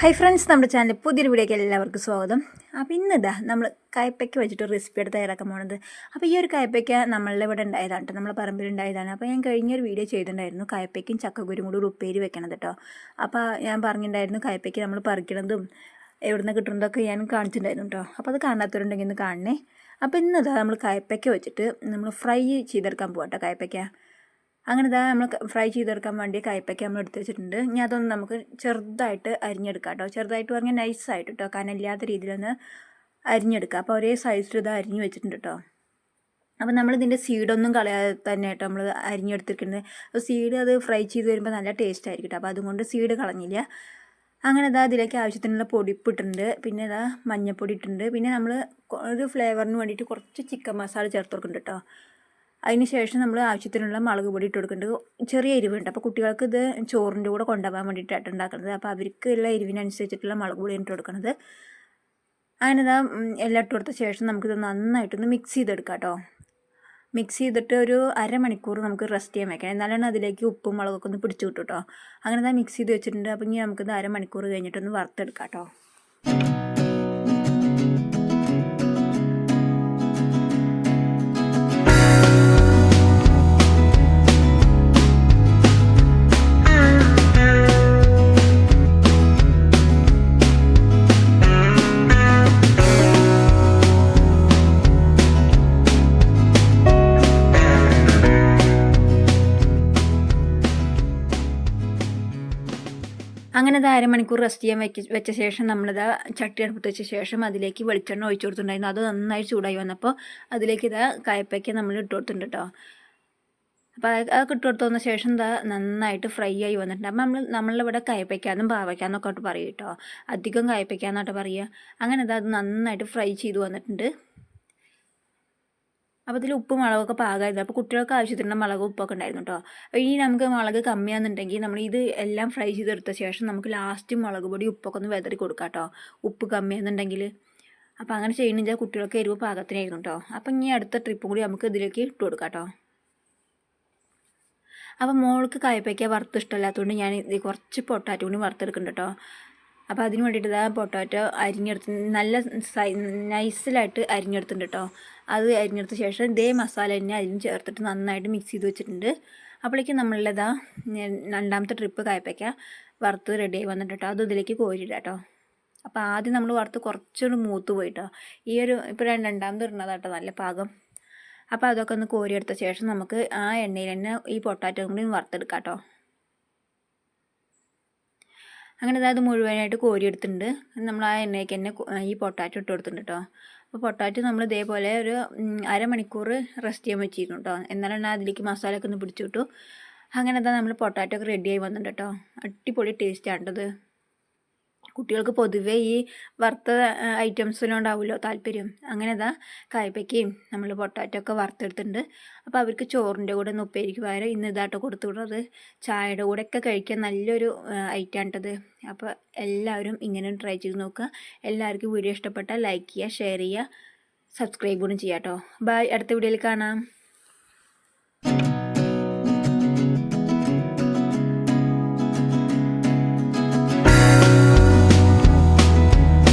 Hi friends നമ്മുടെ channel പുതിയൊരു വീഡിയോക്ക് എല്ലാവർക്കും സ്വാഗതം. അപ്പോൾ ഇന്നിതാ നമ്മൾ കയ്പ്പയ്ക്ക വെച്ചിട്ട് റെസിപ്പി എടുത്ത് തയ്യാറാക്കാൻ പോകുന്നത് അപ്പോൾ ഈ ഒരു കയ്പ്പയ്ക്ക നമ്മളുടെ ഇവിടെ ഉണ്ടായതാണ് കേട്ടോ നമ്മളെ പറമ്പിൽ ഉണ്ടായതാണ്. അപ്പോൾ ഞാൻ കഴിഞ്ഞൊരു വീഡിയോ ചെയ്തിട്ടുണ്ടായിരുന്നു കയപ്പയ്ക്കും ചക്കക്കുരും കൂടി ഒരു ഉപ്പേരി വെക്കണത് കേട്ടോ അപ്പോൾ ഞാൻ പറഞ്ഞിട്ടുണ്ടായിരുന്നു കയപ്പയ്ക്ക് നമ്മൾ പറിക്കണതും എവിടെ നിന്ന് കിട്ടുന്നതൊക്കെ ഞാൻ കാണിച്ചിട്ടുണ്ടായിരുന്നു കേട്ടോ അപ്പോൾ അത് കാണാത്തവരുണ്ടെങ്കിൽ ഒന്ന് കാണണേ. അപ്പോൾ ഇന്നതാ നമ്മൾ കയ്പ്പയ്ക്ക വെച്ചിട്ട് നമ്മൾ ഫ്രൈ ചെയ്തെടുക്കാൻ പോകാം കേട്ടോ കയ്പ്പയ്ക്ക അങ്ങനെ ഇതാ നമ്മൾ ഫ്രൈ ചെയ്തെടുക്കാൻ വേണ്ടി കയ്പ്പയ്ക്ക് നമ്മൾ എടുത്ത് വെച്ചിട്ടുണ്ട്. ഇനി അതൊന്ന് നമുക്ക് ചെറുതായിട്ട് അരിഞ്ഞെടുക്കാം കേട്ടോ ചെറുതായിട്ട് പറഞ്ഞാൽ നൈസായിട്ട് കേട്ടോ കനലില്ലാത്ത രീതിയിലൊന്ന് അരിഞ്ഞെടുക്കുക അപ്പോൾ ഒരേ സൈസിൽ ഇത് അരിഞ്ഞ് വെച്ചിട്ടുണ്ട് കേട്ടോ അപ്പം നമ്മൾ ഇതിന്റെ സീഡൊന്നും കളയാതെ തന്നെ കേട്ടോ നമ്മൾ അരിഞ്ഞെടുത്തിരിക്കുന്നത്. അപ്പോൾ സീഡ് അത് ഫ്രൈ ചെയ്ത് വരുമ്പോൾ നല്ല ടേസ്റ്റ് ആയിരിക്കും കേട്ടോ അപ്പോൾ അതുകൊണ്ട് സീഡ് കളഞ്ഞില്ല. അങ്ങനെ ഇതാ ഇതിലേക്ക് ആവശ്യത്തിനുള്ള പൊടിപ്പ് ഇട്ടിട്ടുണ്ട്. പിന്നെ ഇതാ മഞ്ഞൾപ്പൊടി ഇട്ടിട്ടുണ്ട്. പിന്നെ നമ്മൾ ഒരു ഫ്ലേവറിന് വേണ്ടിയിട്ട് കുറച്ച് ചിക്കൻ മസാല ചേർത്ത് കൊടുക്കുന്നുണ്ട് കേട്ടോ അതിന് ശേഷം നമ്മൾ ആവശ്യത്തിനുള്ള മുളക് പൊടി ഇട്ട് കൊടുക്കുന്നുണ്ട് ചെറിയ എരിവുണ്ട്. അപ്പോൾ കുട്ടികൾക്ക് ഇത് ചോറിന്റെ കൂടെ കൊണ്ടുപോകാൻ വേണ്ടിയിട്ടാണ് ഉണ്ടാക്കുന്നത്. അപ്പോൾ അവർക്ക് ഉള്ള എരിവിനനുസരിച്ചിട്ടുള്ള മുളക് പൊടി ഇട്ട് കൊടുക്കുന്നത് അങ്ങനെ ഇതാ എല്ലാം ഇട്ട് കൊടുത്ത ശേഷം നമുക്കിത് നന്നായിട്ടൊന്ന് മിക്സ് ചെയ്തെടുക്കാം കേട്ടോ മിക്സ് ചെയ്തിട്ട് ഒരു അരമണിക്കൂർ നമുക്ക് റെസ്റ്റ് ചെയ്യാൻ വെക്കണം. എന്നാലാണ് അതിലേക്ക് ഉപ്പും മുളകൊക്കെ ഒന്ന് പിടിച്ചു കിട്ടും കേട്ടോ അങ്ങനെ ഇതാ മിക്സ് ചെയ്ത് വെച്ചിട്ടുണ്ട്. അപ്പോൾ ഇനി നമുക്കിത് അരമണിക്കൂർ കഴിഞ്ഞിട്ടൊന്ന് വറുത്തെടുക്കാം കേട്ടോ അങ്ങനെ അത് അരമണിക്കൂർ റെസ്റ്റ് ചെയ്യാൻ വെച്ച് വെച്ച ശേഷം നമ്മളിത് ചട്ടി അടുപ്പത്ത് വെച്ച ശേഷം അതിലേക്ക് വെളിച്ചെണ്ണ ഒഴിച്ചു കൊടുത്തിട്ടുണ്ടായിരുന്നു. അത് നന്നായി ചൂടായി വന്നപ്പോൾ അതിലേക്ക് ഇതാ കായപ്പയ്ക്ക് നമ്മൾ ഇട്ട് കൊടുത്തിട്ടുണ്ട് കേട്ടോ അപ്പോൾ അതൊക്കെ ഇട്ട് വന്ന ശേഷം എന്താ നന്നായിട്ട് ഫ്രൈ ആയി വന്നിട്ടുണ്ട്. അപ്പം നമ്മൾ നമ്മളിവിടെ കയപ്പയ്ക്കാന്നും പാവയ്ക്കാന്നൊക്കെ പറയും കേട്ടോ അധികം കയപ്പയ്ക്കാന്നായിട്ട് പറയുക. അങ്ങനെ ഇതാ അത് നന്നായിട്ട് ഫ്രൈ ചെയ്ത് വന്നിട്ടുണ്ട്. അപ്പോൾ ഇതിൽ ഉപ്പ് മുളകൊക്കെ പാകമായിരുന്നു അപ്പോൾ കുട്ടികൾക്ക് ആവശ്യത്തിനുള്ള മുളക് ഉപ്പൊക്കെ ഉണ്ടായിരുന്നു കേട്ടോ ഇനി നമുക്ക് മുളക് കമ്മിയാണെന്നുണ്ടെങ്കിൽ നമ്മൾ ഇത് എല്ലാം ഫ്രൈ ചെയ്തെടുത്ത ശേഷം നമുക്ക് ലാസ്റ്റ് മുളക് പൊടി ഉപ്പൊക്കെ ഒന്ന് വെതറി കൊടുക്കാം കേട്ടോ ഉപ്പ് കമ്മിയാണെന്നുണ്ടെങ്കിൽ അപ്പോൾ അങ്ങനെ ചെയ്യണമെങ്കിൽ കുട്ടികൾക്ക് എരിവ് പാകത്തിനായിരുന്നു കേട്ടോ അപ്പോൾ ഇനി അടുത്ത ട്രിപ്പും കൂടി നമുക്ക് ഇതിലേക്ക് ഇട്ട് കൊടുക്കാം കേട്ടോ അപ്പോൾ മോൾക്ക് കായപ്പയ്ക്ക വറുത്ത് ഇഷ്ടമല്ലാത്തതുകൊണ്ട് ഞാൻ ഇത് കുറച്ച് പൊട്ടാറ്റോ കൂടി വറുത്തെടുക്കുന്നുണ്ട് കേട്ടോ അപ്പോൾ അതിന് വേണ്ടിയിട്ട് ഇതാ പൊട്ടാറ്റോ അരിഞ്ഞെടുത്ത് നല്ല സൈ നൈസിലായിട്ട് അരിഞ്ഞെടുത്തിട്ടുണ്ട് കേട്ടോ അത് അരിഞ്ഞെടുത്ത ശേഷം ഇതേ മസാല തന്നെ അതിന് ചേർത്തിട്ട് നന്നായിട്ട് മിക്സ് ചെയ്ത് വെച്ചിട്ടുണ്ട്. അപ്പോഴേക്കും നമ്മളിതാ രണ്ടാമത്തെ ട്രിപ്പ് കായപ്പയ്ക്ക വറുത്ത് റെഡിയായി വന്നിട്ട് കേട്ടോ അത് ഇതിലേക്ക് കോരിയിടാം കേട്ടോ അപ്പോൾ ആദ്യം നമ്മൾ വറുത്ത് കുറച്ചുകൂടി മൂത്ത് പോയിട്ടോ ഈ ഒരു ഇപ്പോൾ രണ്ടാമത് ഇടുന്നതാട്ടോ നല്ല പാകം. അപ്പോൾ അതൊക്കെ ഒന്ന് കോരിയെടുത്ത ശേഷം നമുക്ക് ആ എണ്ണയിൽ തന്നെ ഈ പൊട്ടാറ്റോ കൂടി വറുത്തെടുക്കാം കേട്ടോ അങ്ങനെ അത് മുഴുവനായിട്ട് കോരിയെടുത്തിട്ടുണ്ട്. നമ്മൾ ആ എണ്ണയ്ക്ക് തന്നെ ഈ പൊട്ടാറ്റോ ഇട്ട് കൊടുത്തിട്ടുണ്ട് കേട്ടോ അപ്പോൾ പൊട്ടാറ്റോ നമ്മൾ ഇതേപോലെ ഒരു അരമണിക്കൂർ റെസ്റ്റ് ചെയ്യാൻ വെച്ചിരുന്നു കേട്ടോ എന്നാലാണ് അതിലേക്ക് മസാലയൊക്കെ ഒന്ന് പിടിച്ചു കിട്ടു അങ്ങനെ എന്താ നമ്മൾ പൊട്ടാറ്റോ ഒക്കെ റെഡിയായി വന്നിട്ടുണ്ട് കേട്ടോ അടിപൊളി ടേസ്റ്റ് ആണ്ടത് കുട്ടികൾക്ക് പൊതുവേ ഈ വറുത്ത ഐറ്റംസിനോണ്ടാവുമല്ലോ താല്പര്യം? അങ്ങനെ ഇതാ കായ്പയ്ക്കയും നമ്മൾ പൊട്ടാറ്റോ ഒക്കെ വറുത്തെടുത്തിട്ടുണ്ട്. അപ്പോൾ അവർക്ക് ചോറിന്റെ കൂടെ ഒന്ന് ഉപ്പേരിക്ക് പകരം ഇന്ന് ഇതാട്ടോ കൊടുത്തു വിടുന്നത്. ചായയുടെ കൂടെ ഒക്കെ കഴിക്കാൻ നല്ലൊരു ഐറ്റാണിട്ടത്. അപ്പോൾ എല്ലാവരും ഇങ്ങനെ ട്രൈ ചെയ്ത് നോക്കുക. എല്ലാവർക്കും വീഡിയോ ഇഷ്ടപ്പെട്ടാൽ ലൈക്ക് ചെയ്യുക ഷെയർ ചെയ്യുക സബ്സ്ക്രൈബ് കൂടി ചെയ്യാം കേട്ടോ ബൈ. അടുത്ത വീഡിയോയിൽ കാണാം.